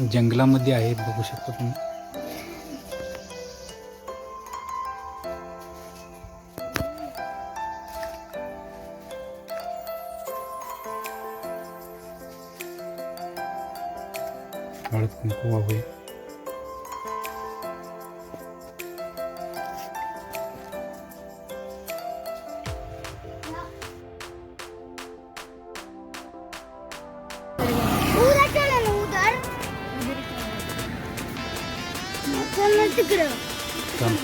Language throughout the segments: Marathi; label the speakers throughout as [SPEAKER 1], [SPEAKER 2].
[SPEAKER 1] जंगलामध्ये आहेत बघू शकता तुम्ही.
[SPEAKER 2] तिकडं.
[SPEAKER 1] चाल.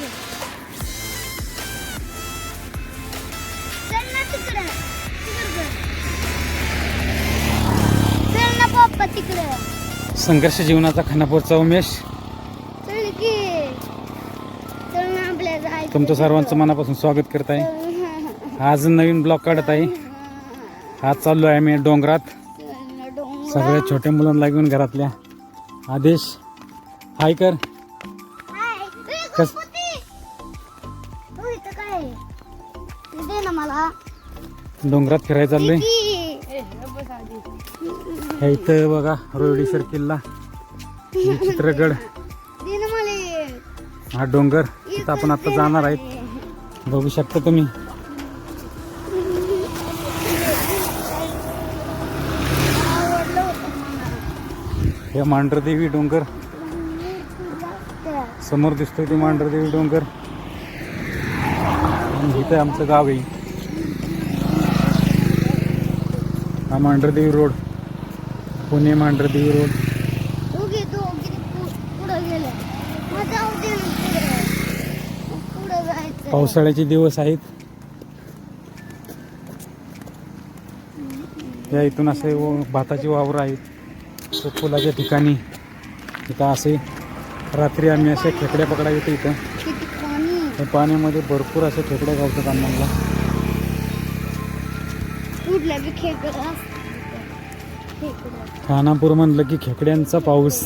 [SPEAKER 2] चल ना तिकडं. तिकडं चल ना पप्पा तिकडं.
[SPEAKER 1] संघर्ष जीवनाचा खानापूरचा उमेश.
[SPEAKER 2] चल की. चल ना आपल्या जायचं
[SPEAKER 1] तुमचं सर्वांचं मनापासून स्वागत करत आहे आज नवीन ब्लॉग काढत आहे. आज चाललो आहे मी डोंगरात. सगळ्या छोट्या मुलांना घेऊन घरातल्या. आदेश हाय कर. कस-
[SPEAKER 2] काय? दे ना मला.
[SPEAKER 1] डोंगरात फिरायला चाललोय. हे इथं बघा रोहिडेश्वर किल्ला. चित्रगड. हा डोंगर. तिथं आपण आता जाणार आहेत. बघू शकता तुम्ही. हे मांढरदेवी डोंगर. समोर दिसतोय ते मांढरदेवी डोंगर. इथं आमचं गाव आहे. हा मांढरदेवी रोड. पुणे मांढरदेवी रोड. पावसाळ्याचे दिवस आहेत. या इथून असे व- भाताची वावर आहेत. फुलाच्या ठिकाणी इथं असे रात्री आम्ही असे खेकड्या पकडा येतो इथं पाण्यामध्ये भरपूर असे खेकड्या गावतात आम्हाला.
[SPEAKER 2] खेकडं खेकडं.
[SPEAKER 1] खानापूर म्हणलं की खेकड्यांचा पाऊस.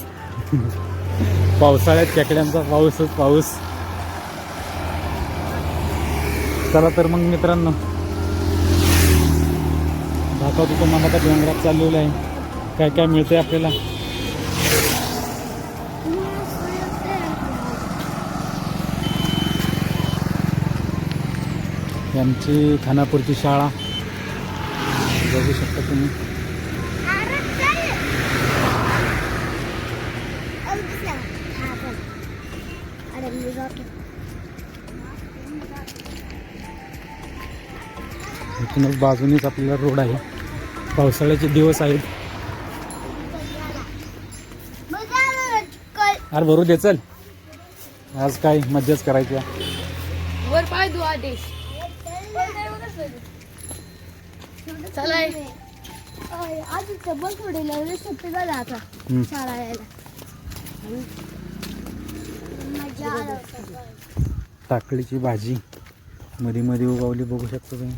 [SPEAKER 1] पावसाळ्यात खेकड्यांचा पाऊसच पाऊस. चला तर मग मित्रांनो. दाखवतो तुम्हाला आता डोंगरात चाललेलं आहे. काय काय मिळतंय आपल्याला? आमची खानापूरची शाळा. बघू शकता तुम्ही. इथूनच बाजूनेच आपल्याला रोड आहे. पावसाळ्याचे दिवस आहेत. अरे भरू दे चल. आज काय मज्जाच करायची आहे.
[SPEAKER 3] वर पाय दू
[SPEAKER 2] झाला आता. शाळा यायला. होतं.
[SPEAKER 1] टाकळीची भाजी. मध्ये मध्ये उगावली बघू शकता तुम्ही.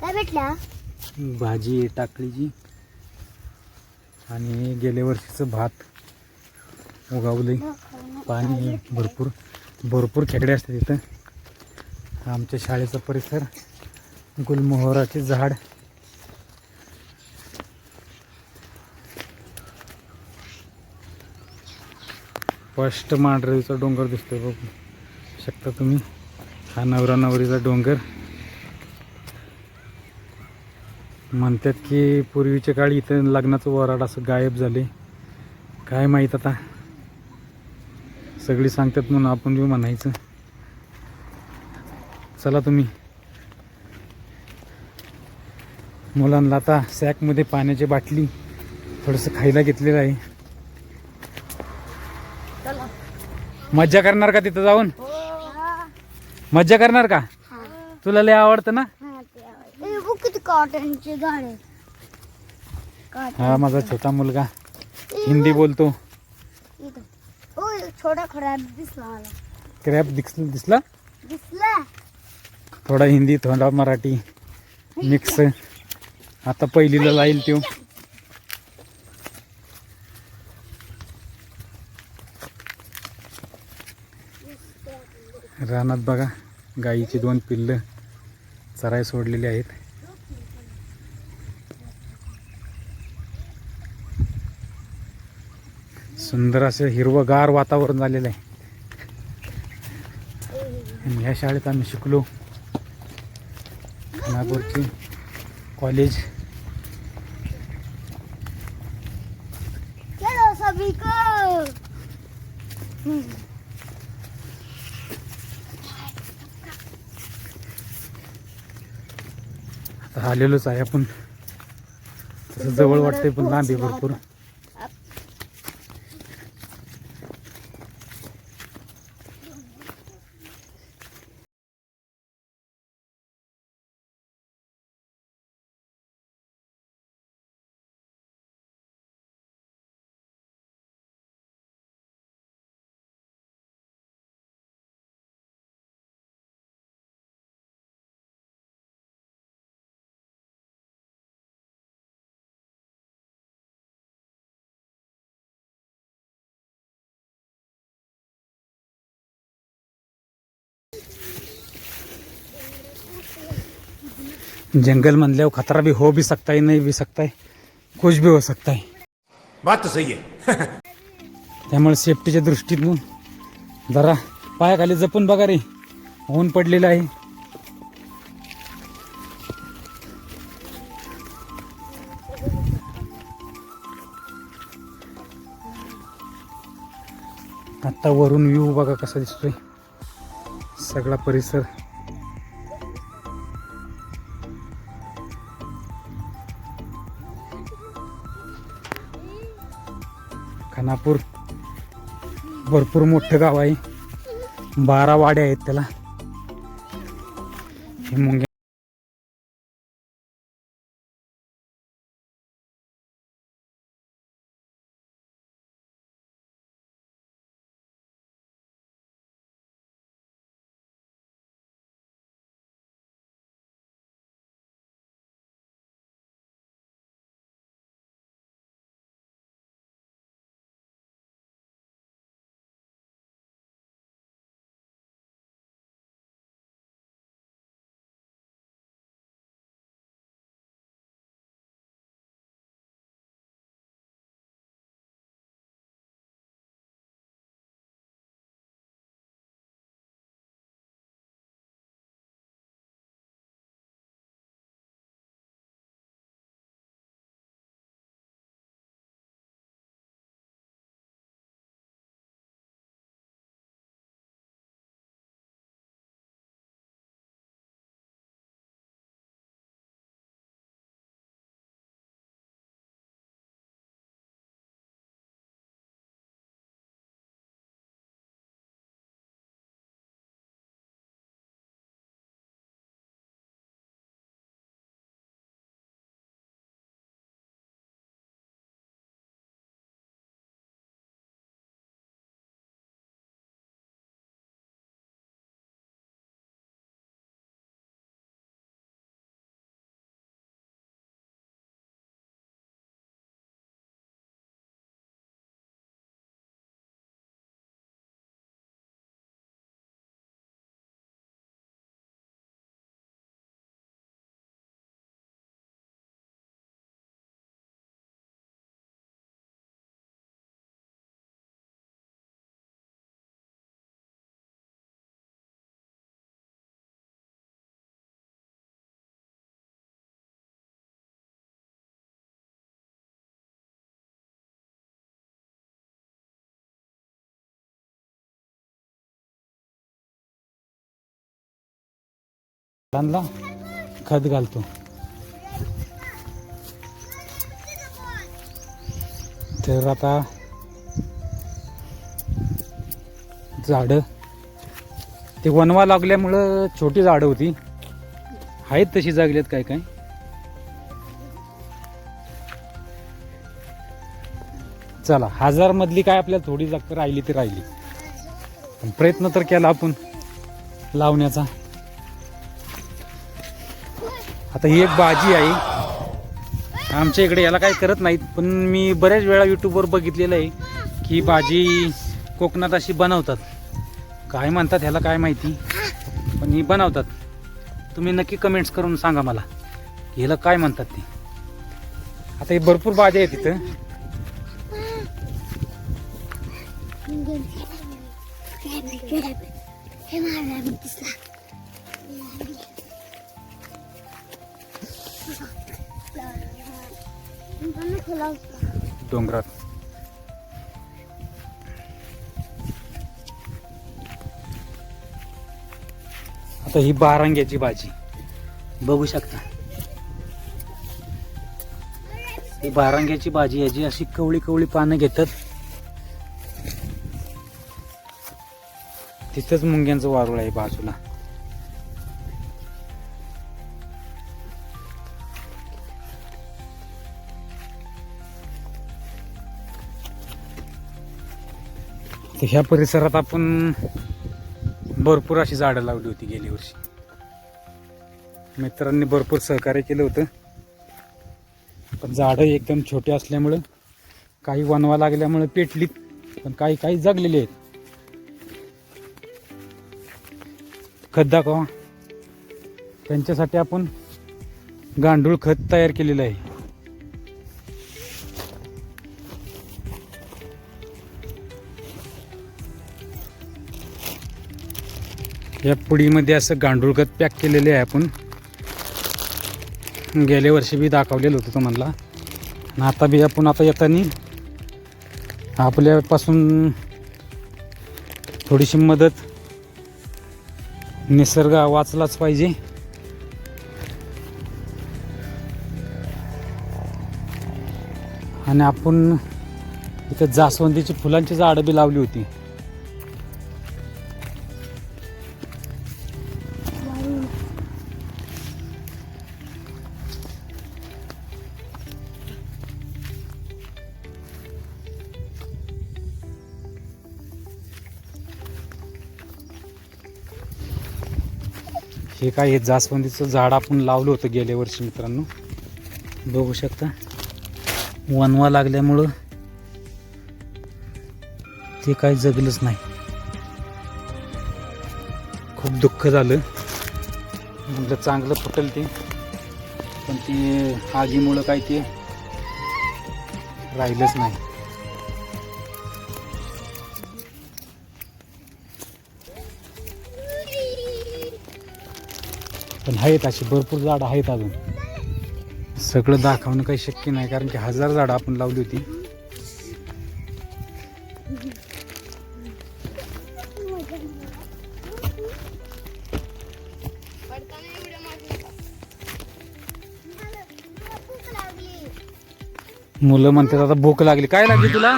[SPEAKER 2] काय भेटल्या?
[SPEAKER 1] भाजी आहे टाकळीची आणि गेल्या वर्षीचं भात उगावलंय. पाणी भरपूर भरपूर खेकडे असतात इथं. आमच्या शाळेचा परिसर गुलमोहराचे झाड. स्पष्ट मांढरीचा डोंगर दिसतोय बघू. शकता तुम्ही? हा नवरा नवरीचा डोंगर. म्हणतात की पूर्वीच्या काळी इथं लग्नाचं वराड असं गायब झाले. काय माहीत आता? सगळी सांगतात म्हणून आपण बी म्हणायचं. चला तुम्ही. मुलांना आता सॅकमध्ये पाण्याची बाटली थोडंसं खायला घेतलेलं आहे
[SPEAKER 3] चला
[SPEAKER 1] मज्जा करणार का तिथं जाऊन? मज्जा करणार का. तुला लय आवडतं ना?
[SPEAKER 2] हा, कॉटनचे
[SPEAKER 1] माझा छोटा मुलगा. हिंदी बोलतो
[SPEAKER 2] छोटा खराब दिसला मला.
[SPEAKER 1] क्रॅप दिसला दिसला?
[SPEAKER 2] दिसला.
[SPEAKER 1] थोडा हिंदी थोडा मराठी मिक्स आता पहिलीला लाईल तो रानात बघा गाईची दोन पिल्लं चराय सोडलेली आहेत. सुंदर असं हिरवंगार वातावरण झालेलं आहे. आणि ह्या शाळेत आम्ही शिकलो. खानापूरची कॉलेज
[SPEAKER 2] चलो सभी को
[SPEAKER 1] आता आलेलोच आहे. आपण जवळ वाटतंय पण लांब आहे भरपूर. जंगल म्हणल्यावर खतरा भी हो भी सकता है नहीं भी सकता है कुछ भी हो सकता है
[SPEAKER 4] बात तो सही है
[SPEAKER 1] त्यामुळे सेफ्टीच्या दृष्टीतून जरा पायाखाली जपून बघा रे. ऊन पडलेलं आहे. आता वरून व्ह्यू बघा कसा दिसतोय. सगळा परिसर. खानापूर. भरपूर मोठं गाव आहे. बारा वाड्या आहेत त्याला. हे मुंग्या आणला खत घालतो. तर आता झाडं. ते वनवा लागल्यामुळं छोटी झाडं होती. आहेत तशी जागलेत काय काय. चला हजार मधली काय आपल्याला थोडी जाग राहिली ती राहिली. पण प्रयत्न तर केला आपण लावण्याचा. आता ही एक भाजी आहे. आमच्या इकडे याला काही करत नाहीत पण मी बऱ्याच वेळा यूट्यूबवर बघितलेलं आहे की भाजी कोकणात अशी बनवतात. काय म्हणतात ह्याला काय माहिती पण ही बनवतात. तुम्ही नक्की कमेंट्स करून सांगा मला ह्याला काय म्हणतात ते. आता हे भरपूर भाज्या आहेत तिथं
[SPEAKER 2] हे
[SPEAKER 1] डोंगरात. आता ही बारांग्याची भाजी. बघू शकता. ही बारांग्याची भाजी याची अशी कवळी कवळी पानं घेतात. तिथंच मुंग्यांचं वारुळ आहे बाजूला. तर ह्या परिसरात आपण भरपूर अशी झाडं लावली होती गेल्या वर्षी. मित्रांनी भरपूर सहकार्य केलं होतं. पण झाडं एकदम छोटे असल्यामुळं काही वनवा लागल्यामुळं पेटलीत पण काही काही जगलेले आहेत. खत दाखवा. त्यांच्यासाठी आपण गांडूळ खत तयार केलेलं आहे. या पुडीमध्ये असं गांडूळगत पॅक केलेले आहे आपण. गेल्या वर्षी बी दाखवलेलं होतं तुम्हाला. आणि आता बी आपण आता येताना आपल्यापासून थोडीशी मदत निसर्ग वाचलाच पाहिजे. आणि आपण इथं जास्वंदीची फुलांची झाडं बी लावली होती. हे काय हे जास्वंदीचं झाड आपण लावलं होतं गेल्या वर्षी मित्रांनो. बघू शकता. वनवा लागल्यामुळं ते काही जगलंच नाही. खूप दुःख झालं. म्हटलं चांगलं फुटल ते. पण ते आगीमुळं काय ते राहिलंच नाही. पण आहेत अशी भरपूर झाडं आहेत अजून. सगळं दाखवणं काही शक्य नाही कारण की हजार झाडं आपण लावली होती. मुलं म्हणतात आता भूक लागली. काय लागली तुला?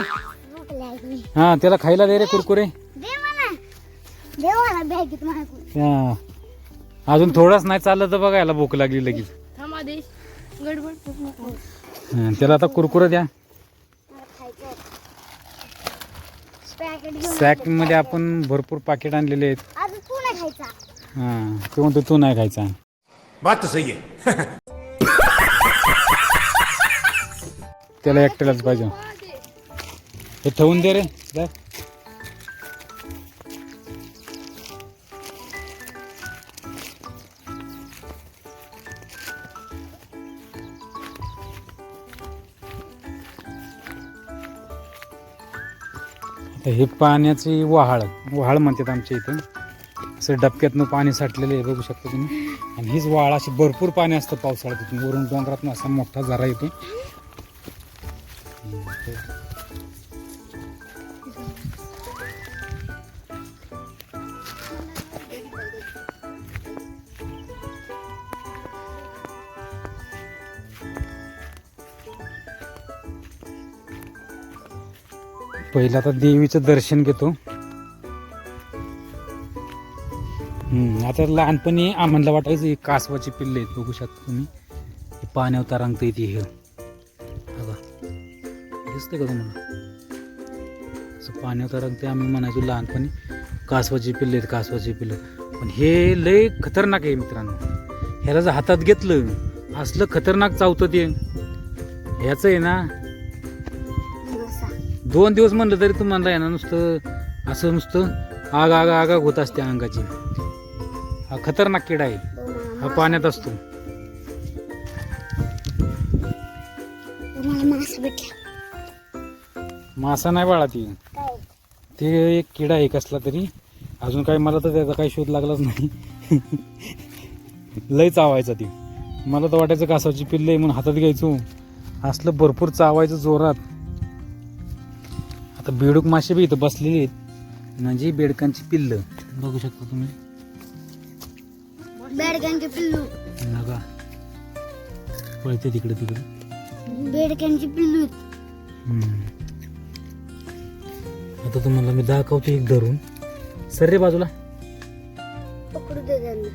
[SPEAKER 1] हा त्याला खायला दे रे कुरकुरे. हा. अजून थोडाच नाही चाललं तर बघायला भूक लागली लगेच.
[SPEAKER 3] थांब आदेश गडबड करू नको.
[SPEAKER 1] हा, त्याला आता कुरकुरे द्या.
[SPEAKER 2] पॅकेट घेऊन
[SPEAKER 1] सॅकमध्ये आपण भरपूर पाकिट आणलेले आहेत.
[SPEAKER 2] अजून तू नाही खायचा.
[SPEAKER 1] हा ते म्हणतो तू नाही खायचा.
[SPEAKER 4] बात तो सही है
[SPEAKER 1] त्याला एकट्यालाच पाहिजे. हे ठेवून दे रे जा. तर हे पाण्याची वहाळ वहाळ म्हणतात आमच्या इथं. असं डबक्यातनं पाणी साठलेलं आहे बघू शकता तुम्ही. आणि हीच वाळ अशी भरपूर पाणी असतं पावसाळ्यात. तिथून वरून डोंगरातनं असा मोठा झरा येतो. पहिलं आता देवीचं दर्शन घेतो. आता लहानपणी आम्हाला वाटायचं कासवाची पिल्ले आहेत बघू शकता तुम्ही. पाण्यावर तरंगत येते हे. बघा. दिसते का तुम्हाला? असं पाण्यावर तरंगते आम्ही म्हणायचो लहानपणी. कासवाची पिल्ले आहेत कासवाची पिल्ले. पण हे लय खतरनाक आहे मित्रांनो. ह्याला जर हातात घेतलं असलं खतरनाक चावतं ते. ह्याचं आहे ना दोन दिवस म्हणलं तरी तुम्हाला आहे ना नुसतं असं नुसतं आग आग आग आग होत असते अंगाची. हा खतरनाक किडा आहे. हा पाण्यात असतो.
[SPEAKER 2] मासा
[SPEAKER 1] नाही बाळा ती. ते एक किडा आहे कसला तरी. अजून काही मला तर त्याचा काही शोध लागलाच नाही. लय चावायचा ती. मला तर वाटायचं कासाची पिल्ल आहे म्हणून हातात घ्यायचो. असलं भरपूर चावायचं जोरात. आता बेडूक मासे बी इथं बसलेले आहेत. म्हणजे बेडकांची पिल्ल. बघू शकता तुम्ही.
[SPEAKER 2] पिल्लू.
[SPEAKER 1] नका पळते तिकडे तिकडे.
[SPEAKER 2] बेडक्यांची पिल्लू.
[SPEAKER 1] हम्म. आता तुम्हाला मी दाखवतो एक धरून. सर रे बाजूला.
[SPEAKER 2] पकडू दे त्यांना.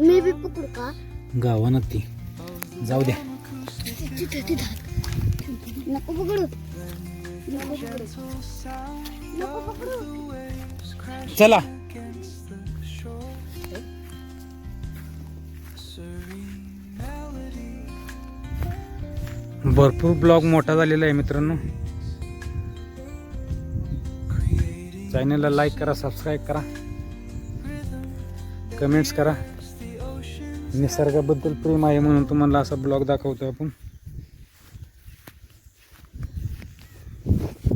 [SPEAKER 2] मी बी पकडू का?
[SPEAKER 1] गावानं ती. जाऊ द्या.
[SPEAKER 2] तिथं तिथं नको पकडू. नको पकडू. नको पकडू.
[SPEAKER 1] चला. भरपूर ब्लॉग मोठा झालेला आहे मित्रांनो. चॅनलला लाईक करा सबस्क्राईब करा. कमेंट्स करा. निसर्गाबद्दल प्रेम आहे म्हणून तुम्हाला असा ब्लॉग दाखवतो आपण.